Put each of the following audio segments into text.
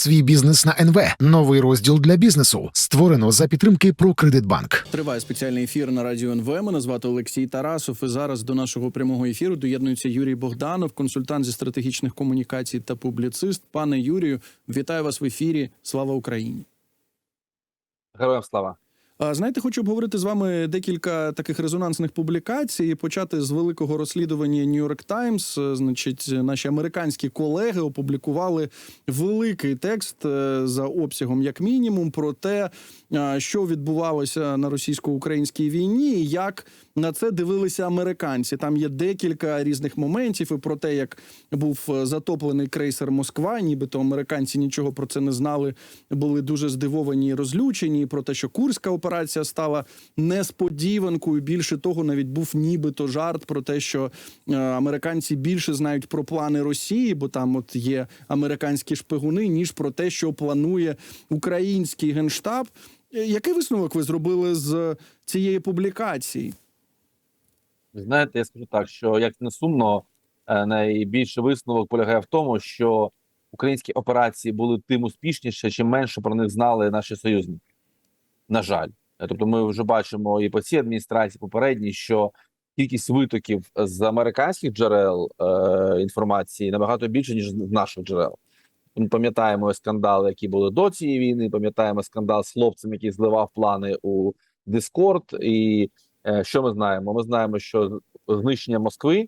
Свій бізнес на НВ. Новий розділ для бізнесу. Створено за підтримки ProCreditBank. Триває спеціальний ефір на радіо НВ. Мене звати Олексій Тарасов. І зараз до нашого прямого ефіру доєднується Юрій Богданов, консультант зі стратегічних комунікацій та публіцист. Пане Юрію, вітаю вас в ефірі. Слава Україні! Героям слава. Знаєте, хочу обговорити з вами декілька таких резонансних публікацій. і Почати з великого розслідування New York Times. Е, Значить, наші американські колеги опублікували великий текст е, за обсягом, як мінімум, про те, е, що відбувалося на російсько-українській війні, і як на це дивилися американці. Там є декілька різних моментів і про те, як був затоплений крейсер Москва, нібито американці нічого про це не знали, були дуже здивовані і розлючені. і Про те, що Курська операція стала несподіванкою. Більше того, навіть був нібито жарт про те, що е, американці більше знають про плани Росії, бо там от є американські шпигуни, ніж про те, що планує український генштаб. Е, Який висновок ви зробили з цієї публікації? Знаєте, я скажу так, що як не сумно, е, найбільший висновок полягає в тому, що українські операції були тим успішніше, чим менше про них знали наші союзники. На жаль, тобто, ми вже бачимо і по цій адміністрації попередній, що кількість витоків з американських джерел е, інформації набагато більше ніж з наших джерел. Ми пам'ятаємо скандали, які були до цієї війни. Пам'ятаємо скандал з хлопцем, який зливав плани у Discord. І е, що ми знаємо? Ми знаємо, що знищення Москви,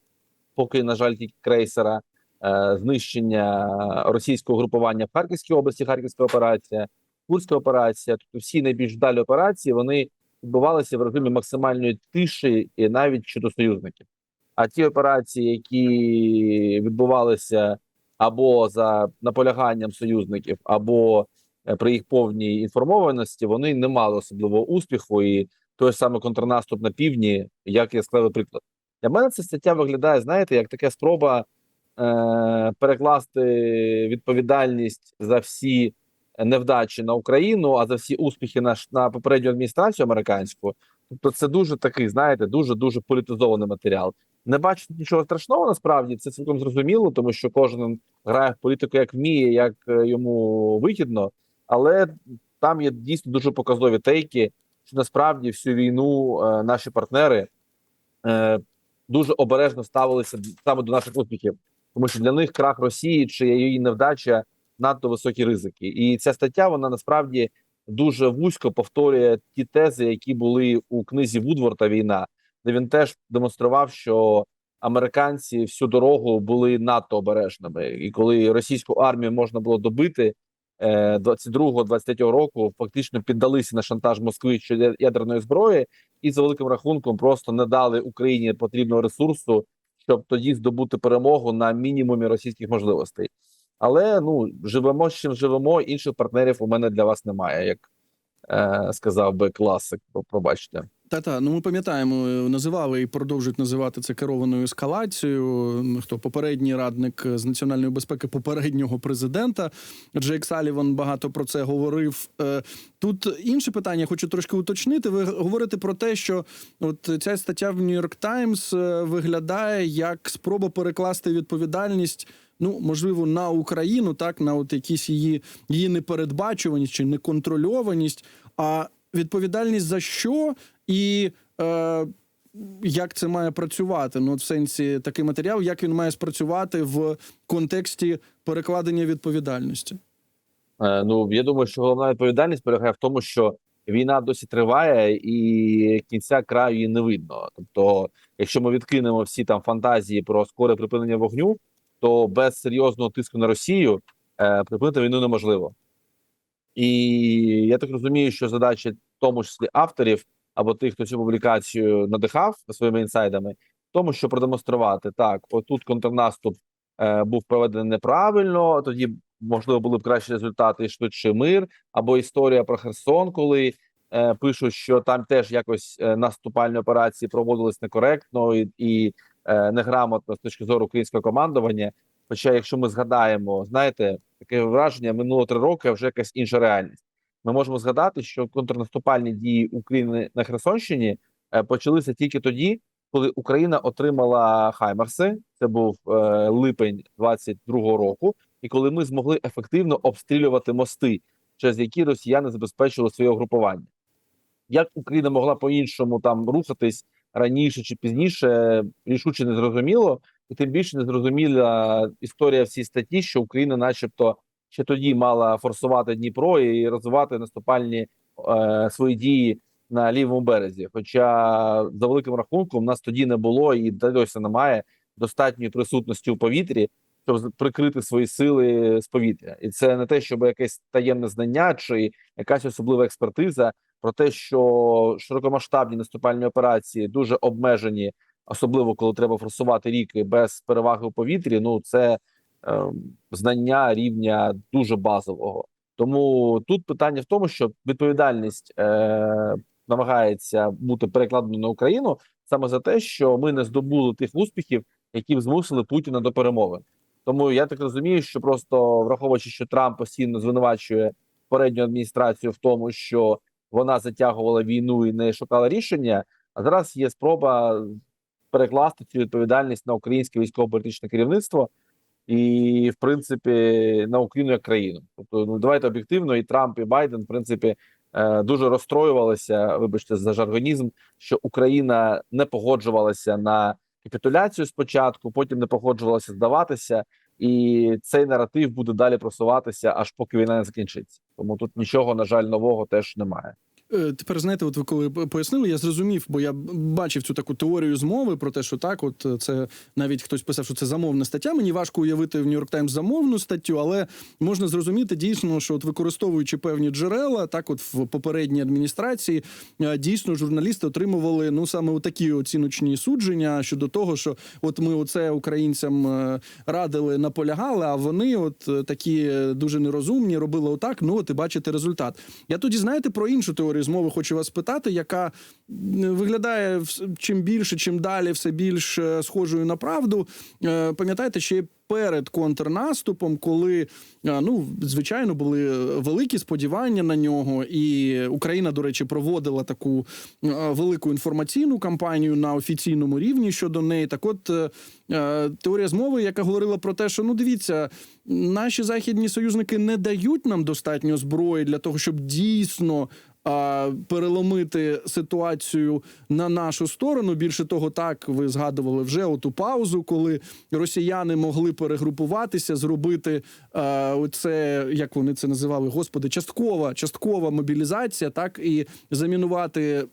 поки на жаль, тільки крейсера, е, знищення російського групування в Харківській області, Харківська операція, Курська операція, тобто всі найбільш далі операції вони відбувалися в режимі максимальної тиші і навіть щодо союзників. А ті операції, які відбувалися або за наполяганням союзників, або е, при їх повній інформованості, вони не мали особливого успіху. І той самий контрнаступ на півдні, як яскравий приклад. Для мене ця стаття виглядає, знаєте, як така спроба е- перекласти відповідальність за всі невдачі на Україну, а за всі успіхи на, на попередню адміністрацію американську. Тобто, це дуже такий, знаєте, дуже дуже політизований матеріал. Не бачу нічого страшного насправді це цілком зрозуміло, тому що кожен грає в політику як вміє, як е, йому вигідно, але там є дійсно дуже показові тейки, що насправді всю війну е, наші партнери е, дуже обережно ставилися саме до наших успіхів, тому що для них крах Росії чи її невдача надто високі ризики. І ця стаття вона насправді дуже вузько повторює ті тези, які були у книзі Вудворта Війна, де він теж демонстрував, що американці всю дорогу були надто обережними, і коли російську армію можна було добити. 22-23 року фактично піддалися на шантаж Москви щодо ядерної зброї, і за великим рахунком просто не дали Україні потрібного ресурсу, щоб тоді здобути перемогу на мінімумі російських можливостей. Але ну живемо з чим живемо. Інших партнерів у мене для вас немає, як е, сказав би класик. Пробачте. Та-та, ну ми пам'ятаємо, е, називали і продовжують називати це керованою ескалацією. Хто попередній радник з національної безпеки попереднього президента Джейк Саліван багато про це говорив. Е, Тут інше питання, хочу трошки уточнити. Ви говорите про те, що от ця стаття в Times е, виглядає як спроба перекласти відповідальність. Ну, можливо, на Україну, так на от якісь її її непередбачуваність чи неконтрольованість. А відповідальність за що і е, як це має працювати? Ну, в сенсі такий матеріал, як він має спрацювати в контексті перекладення відповідальності? Е, ну я думаю, що головна відповідальність полягає в тому, що війна досі триває, і кінця краю її не видно. Тобто, якщо ми відкинемо всі там фантазії про скоре припинення вогню, то без серйозного тиску на Росію е, припинити війну неможливо. І я так розумію, що задача, в тому числі авторів або тих, хто цю публікацію надихав своїми інсайдами, в тому, що продемонструвати так: отут контрнаступ е, був проведений неправильно, тоді можливо були б кращі результати і швидше мир, або історія про Херсон, коли е, пишуть, що там теж якось е, наступальні операції проводились некоректно і, і неграмотно з точки зору українського командування. Хоча, якщо ми згадаємо, знаєте, таке враження минуло три роки, а вже якась інша реальність. Ми можемо згадати, що контрнаступальні дії України на Херсонщині е, почалися тільки тоді, коли Україна отримала Хаймерси. Це був е, липень 22-го року. і коли ми змогли ефективно обстрілювати мости, через які росіяни забезпечили своє угрупування. Як Україна могла по-іншому там рухатись раніше чи пізніше, рішуче не зрозуміло, і тим більше не зрозуміла історія в цій статті, що Україна, начебто, ще тоді мала форсувати Дніпро і розвивати наступальні е, свої дії на лівому березі. Хоча, за великим рахунком, нас тоді не було і досі немає достатньої присутності у повітрі, щоб прикрити свої сили з повітря. І це не те, щоб якесь таємне знання чи якась особлива експертиза про те, що широкомасштабні наступальні операції дуже обмежені, особливо коли треба форсувати ріки без переваги у повітрі. Ну це е, знання рівня дуже базового. Тому тут питання в тому, що відповідальність е, намагається бути перекладена на Україну саме за те, що ми не здобули тих успіхів, які б змусили Путіна до перемовин. Тому я так розумію, що просто враховуючи, що Трамп постійно звинувачує попередню адміністрацію в тому, що вона затягувала війну і не шукала рішення. А зараз є спроба перекласти цю відповідальність на українське військово-політичне керівництво і, в принципі, на Україну як країну. Тобто, ну давайте об'єктивно, і Трамп, і Байден, в принципі, е, дуже розстроювалися. Вибачте за жаргонізм, що Україна не погоджувалася на капітуляцію спочатку, потім не погоджувалася здаватися, і цей наратив буде далі просуватися, аж поки війна не закінчиться. Тому тут нічого, на жаль, нового теж немає. Е, Тепер знаєте, от ви коли пояснили, я зрозумів, бо я бачив цю таку теорію змови про те, що так, от е, це навіть хтось писав, що це замовна стаття. Мені важко уявити в Нью-Йорк Таймс замовну статтю, але можна зрозуміти дійсно, що от використовуючи певні джерела, так от в попередній адміністрації е, дійсно журналісти отримували ну саме такі оціночні судження щодо того, що от ми оце українцям радили, наполягали, а вони, от такі дуже нерозумні, робили отак. Ну от і бачите результат. Я тоді знаєте про іншу теорію змови, хочу вас питати, яка виглядає чим більше, чим далі, все більш е, схожою на правду. Е, Пам'ятаєте, ще перед контрнаступом, коли е, ну звичайно були великі сподівання на нього, і Україна, до речі, проводила таку велику інформаційну кампанію на офіційному рівні щодо неї. Так, от теорія змови, яка говорила про те, що ну дивіться, наші західні союзники не дають нам достатньо зброї для того, щоб дійсно. Переломити ситуацію на нашу сторону. Більше того, так ви згадували вже оту паузу, коли росіяни могли перегрупуватися, зробити оце, як вони це називали, господи, часткова, часткова мобілізація, так і замінувати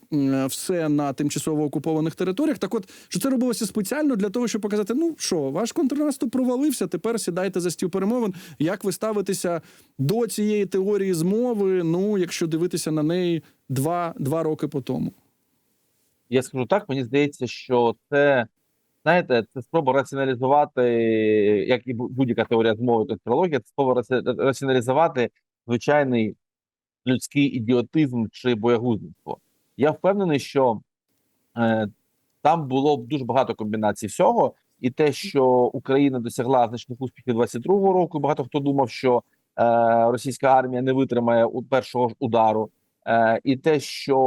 все на тимчасово окупованих територіях. Так, от що це робилося спеціально для того, щоб показати: ну що, ваш контрнаступ провалився. Тепер сідайте за стіл перемовин. Як ви ставитеся до цієї теорії змови? Ну, якщо дивитися на неї два, два роки по тому. Я скажу так, мені здається, що це знаєте, це спроба раціоналізувати, як і будь-яка теорія змови, конспірологія, це спроба раці- раціоналізувати звичайний людський ідіотизм чи боягузництво. Я впевнений, що е, там було б дуже багато комбінацій всього, і те, що Україна досягла значних успіхів 22-го року. Багато хто думав, що е, російська армія не витримає першого ж удару, і те, що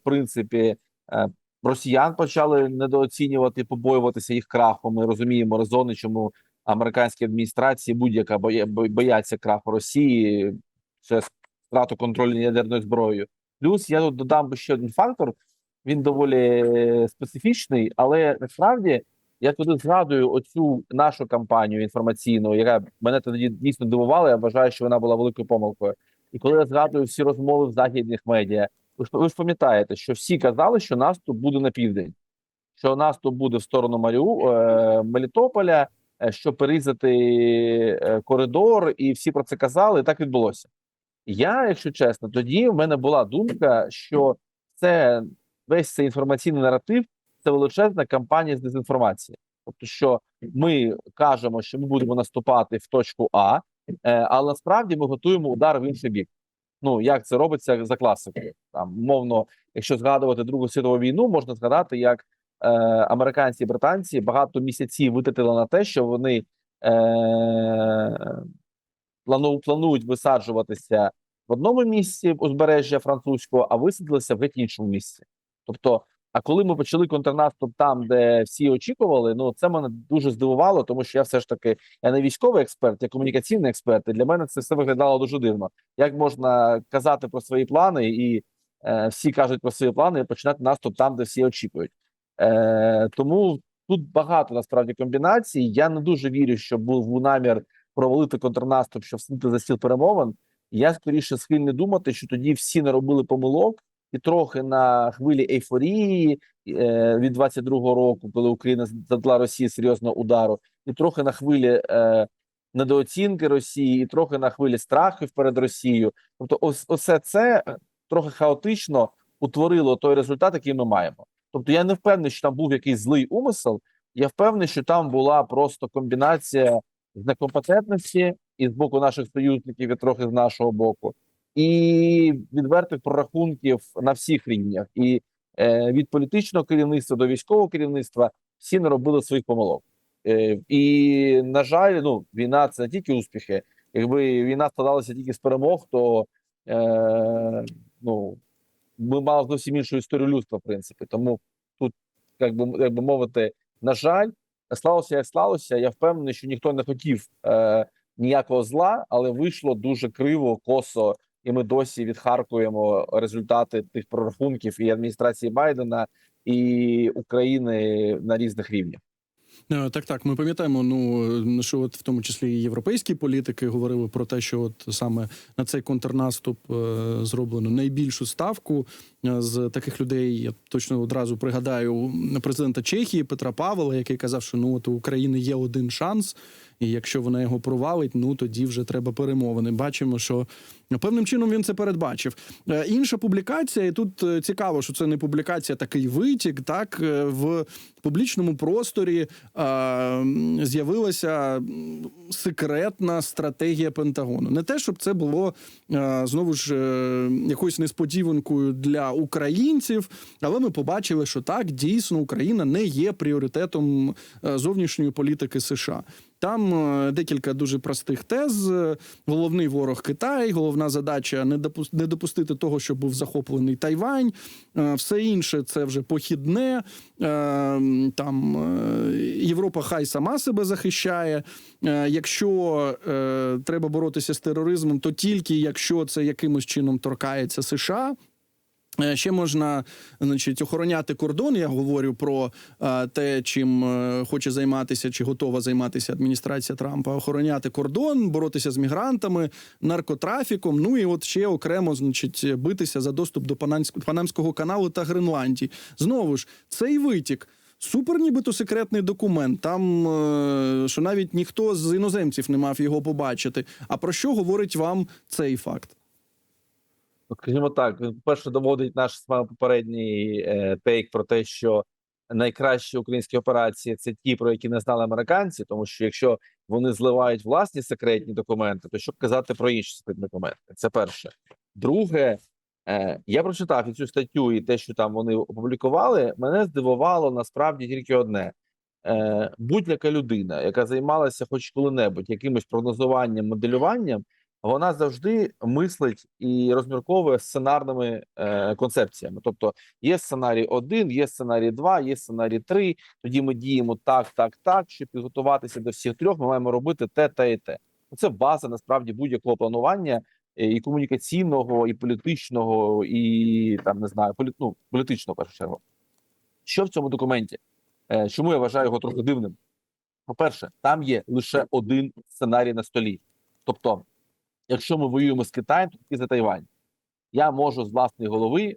в принципі е, росіян почали недооцінювати, побоюватися їх краху. Ми розуміємо резони, чому американські адміністрації будь-яка боя- бояться краху Росії, це втрату контролю ядерною зброєю. Плюс я тут додам би ще один фактор. Він доволі е, специфічний, але насправді я туди згадую оцю нашу кампанію інформаційну, яка мене тоді дійсно дивувала. Я вважаю, що вона була великою помилкою. І коли я згадую всі розмови в західних медіа, ви ж ви ж пам'ятаєте, що всі казали, що наступ буде на південь, що наступ буде в сторону Маріу е, Мелітополя, е, що перерізати е, коридор, і всі про це казали, і так відбулося. Я, якщо чесно, тоді в мене була думка, що це весь цей інформаційний наратив це величезна кампанія з дезінформації. Тобто, що ми кажемо, що ми будемо наступати в точку А, але насправді ми готуємо удар в інший бік. Ну як це робиться за класикою? Там мовно, якщо згадувати Другу світову війну, можна згадати, як е, американці і британці багато місяців витратили на те, що вони е, плану, планують висаджуватися в одному місці узбережжя французького, а висадилися в геть іншому місці. Тобто А коли ми почали контрнаступ там, де всі очікували, ну це мене дуже здивувало, тому що я все ж таки я не військовий експерт, я комунікаційний експерт. І для мене це все виглядало дуже дивно. Як можна казати про свої плани, і е, всі кажуть про свої плани, і починати наступ там, де всі очікують. Е, тому тут багато насправді комбінацій. Я не дуже вірю, що був намір провалити контрнаступ, щоб сидіти за стіл перемовин. Я скоріше схильний думати, що тоді всі не робили помилок, і трохи на хвилі ейфорії е, від 22-го року, коли Україна задала Росії серйозного удару, і трохи на хвилі е, недооцінки Росії, і трохи на хвилі страхів перед Росією. Тобто, ось оце це е, трохи хаотично утворило той результат, який ми маємо. Тобто, я не впевнений, що там був якийсь злий умисел. Я впевнений, що там була просто комбінація з некомпетентності і з боку наших союзників, і трохи з нашого боку, і відвертих прорахунків на всіх рівнях, і е, від політичного керівництва до військового керівництва всі не робили своїх помилок. Е, і на жаль, ну війна це не тільки успіхи. Якби війна складалася тільки з перемог, то е, ну ми мали зовсім іншу історію людства, в принципі. Тому тут, як би як би мовити, на жаль, сталося як сталося. Я впевнений, що ніхто не хотів е, ніякого зла, але вийшло дуже криво, косо, і ми досі відхаркуємо результати тих прорахунків і адміністрації Байдена і України на різних рівнях. Е, Так, так, ми пам'ятаємо, ну що от в тому числі і європейські політики говорили про те, що от саме на цей контрнаступ е, зроблено найбільшу ставку Е, з таких людей. Я точно одразу пригадаю президента Чехії Петра Павла, який казав, що ну от у України є один шанс, і якщо вона його провалить, ну тоді вже треба перемовини. Бачимо, що певним чином він це передбачив. Е, Інша публікація, і тут е, цікаво, що це не публікація, такий витік. Так е, в публічному просторі з'явилася секретна стратегія Пентагону. Не те, щоб це було знову ж якоюсь несподіванкою для українців, але ми побачили, що так дійсно Україна не є пріоритетом зовнішньої політики США. Там е, декілька дуже простих тез. Головний ворог Китай, головна задача не допус- не допустити того, щоб був захоплений Тайвань. Е, Все інше це вже похідне. Е, Там Європа хай сама себе захищає. Якщо треба боротися з тероризмом, то тільки якщо це якимось чином торкається США. Е, Ще можна значить, охороняти кордон. Я говорю про е, те, чим е, хоче займатися чи готова займатися адміністрація Трампа. Охороняти кордон, боротися з мігрантами, наркотрафіком. Ну і от ще окремо, значить, битися за доступ до Панамськ- Панамського каналу та Гренландії. Знову ж цей витік. Супер, нібито секретний документ. Там що навіть ніхто з іноземців не мав його побачити. А про що говорить вам цей факт? Скажімо так, перше доводить наш з вами попередній е, тейк про те, що найкращі українські операції це ті, про які не знали американці, тому що якщо вони зливають власні секретні документи, то що казати про інші секретні документи? Це перше. Друге, е, я прочитав і цю статтю, і те, що там вони опублікували, мене здивувало насправді тільки одне. Е, будь-яка людина, яка займалася хоч коли-небудь якимось прогнозуванням, моделюванням, вона завжди мислить і розмірковує сценарними е, концепціями. Тобто є сценарій 1, є сценарій 2, є сценарій 3, Тоді ми діємо так, так, так. Щоб підготуватися до всіх трьох, ми маємо робити те, те і те. Це база насправді будь-якого планування е, і комунікаційного, і політичного, і там не знаю, полі, ну, політичного в першу чергу. Що в цьому документі? Е, Чому я вважаю його трохи дивним? По-перше, там є лише один сценарій на столі. Тобто, якщо ми воюємо з Китаєм, то тільки за Тайвань. Я можу з власної голови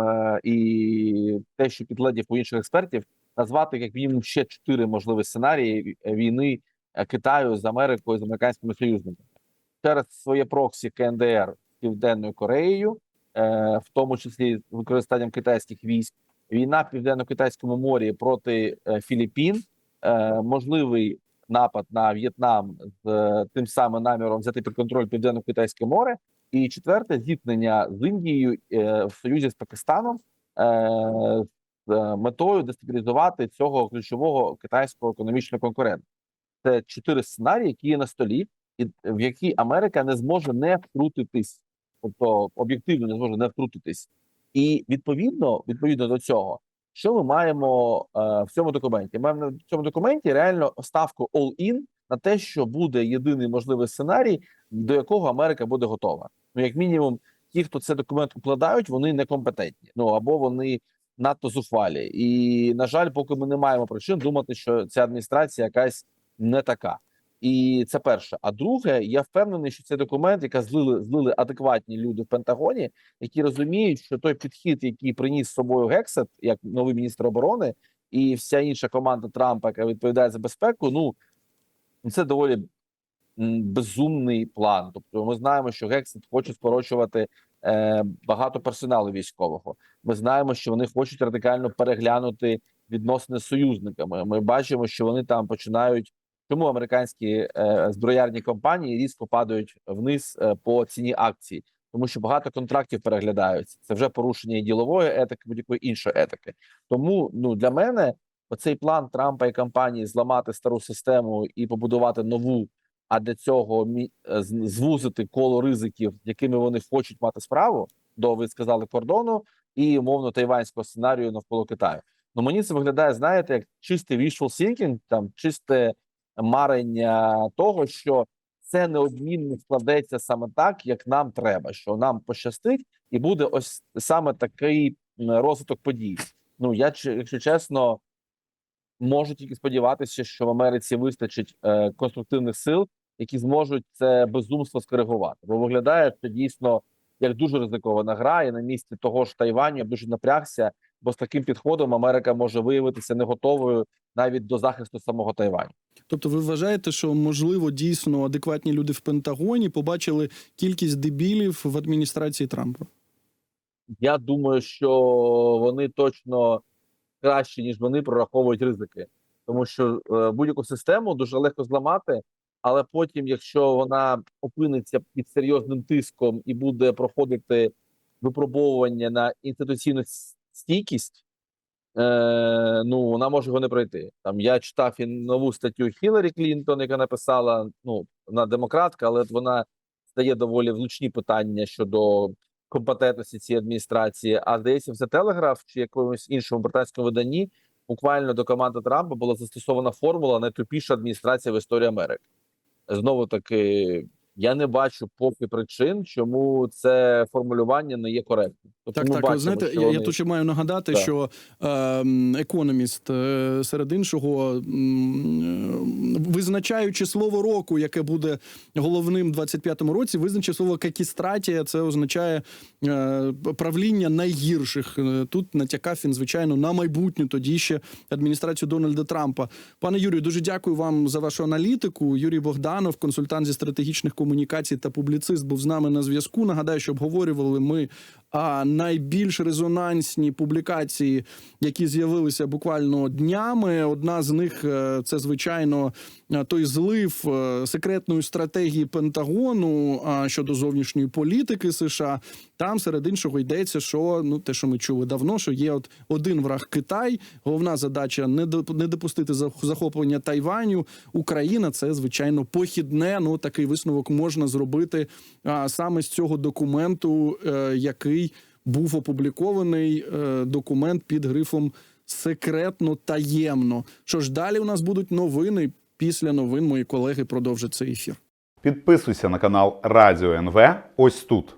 е, і те, що підглядів у інших експертів, назвати як мінімум ще чотири можливі сценарії війни е, Китаю з Америкою з американськими союзниками через своє проксі КНДР Південною Кореєю, е, в тому числі з використанням китайських військ, війна в південно-китайському морі проти е, Філіппін, е, можливий напад на В'єтнам з е, тим самим наміром взяти під контроль південно-китайське море. І четверте зіткнення з Індією е, в союзі з Пакистаном е, з метою дестабілізувати цього ключового китайського економічного конкурента. Це чотири сценарії, які є на столі, і в які Америка не зможе не втрутитись, тобто об'єктивно не зможе не втрутитись. І відповідно, відповідно до цього, Що ми маємо е, в цьому документі? Маємо в цьому документі реально ставку all-in на те, що буде єдиний можливий сценарій, до якого Америка буде готова. Ну, як мінімум, ті, хто цей документ укладають, вони некомпетентні. Ну або вони надто зухвалі. І на жаль, поки ми не маємо причин думати, що ця адміністрація якась не така. І це перше. А друге, я впевнений, що цей документ, який злили злили адекватні люди в Пентагоні, які розуміють, що той підхід, який приніс з собою Гексет, як новий міністр оборони, і вся інша команда Трампа, яка відповідає за безпеку, ну це доволі безумний план. Тобто, ми знаємо, що Гексет хоче скорочувати е, багато персоналу військового. Ми знаємо, що вони хочуть радикально переглянути відносини з союзниками. Ми бачимо, що вони там починають. Чому американські е, зброярні компанії різко падають вниз е, по ціні акцій? Тому що багато контрактів переглядаються. Це вже порушення ділової етики, будь-якої іншої етики. Тому ну для мене оцей план Трампа і компанії зламати стару систему і побудувати нову. А для цього е, звузити коло ризиків, якими вони хочуть мати справу до ви сказали кордону і умовно тайванського сценарію навколо Китаю. Ну мені це виглядає, знаєте, як чистий wishful thinking, там чисте марення того, що це неодмінно складеться саме так, як нам треба, що нам пощастить, і буде ось саме такий розвиток подій. Ну я якщо чесно, можу тільки сподіватися, що в Америці вистачить е, конструктивних сил, які зможуть це безумство скоригувати. Бо виглядає це дійсно як дуже ризикована гра. І на місці того ж Тайваню я дуже напрягся, бо з таким підходом Америка може виявитися не готовою навіть до захисту самого Тайваню. Тобто, ви вважаєте, що можливо дійсно адекватні люди в Пентагоні побачили кількість дебілів в адміністрації Трампа? Я думаю, що вони точно краще ніж вони прораховують ризики, тому що е, будь-яку систему дуже легко зламати, але потім, якщо вона опиниться під серйозним тиском і буде проходити випробовування на інституційну стійкість, е, ну вона може його не пройти. Там я читав і нову статтю Хіларі Клінтон, яка написала ну вона демократка, але вона стає доволі влучні питання щодо компетентності цієї адміністрації. А здається, в The Telegraph чи якомусь іншому британському виданні буквально до команди Трампа була застосована формула найтупіша адміністрація в історії Америки. Знову таки, я не бачу поки причин, чому це формулювання не є коректним. Тобто Так, так. бачимо, знаєте, я, я тут ще маю нагадати, Так. що е, економіст е, серед іншого, е, визначаючи слово року, яке буде головним в 25-му році, визначив слово какістратія. Це означає е, правління найгірших. Е, Тут натякав він, звичайно, на майбутню тоді ще адміністрацію Дональда Трампа. Пане Юрію, дуже дякую вам за вашу аналітику. Юрій Богданов, консультант зі стратегічних комунікацій та публіцист, був з нами на зв'язку. Нагадаю, що обговорювали ми а найбільш резонансні публікації, які з'явилися буквально днями. Одна з них е, це звичайно е, той злив е, секретної стратегії Пентагону щодо зовнішньої політики США. Там серед іншого йдеться, що ну те, що ми чули давно, що є от один враг Китай. Головна задача не доп- не допустити захоплення Тайваню. Україна це звичайно похідне. Ну такий висновок можна зробити саме з цього документу, е, який був опублікований е, документ під грифом секретно таємно. Що ж далі у нас будуть новини? Після новин мої колеги продовжать цей ефір. Підписуйся на канал Радіо НВ ось тут.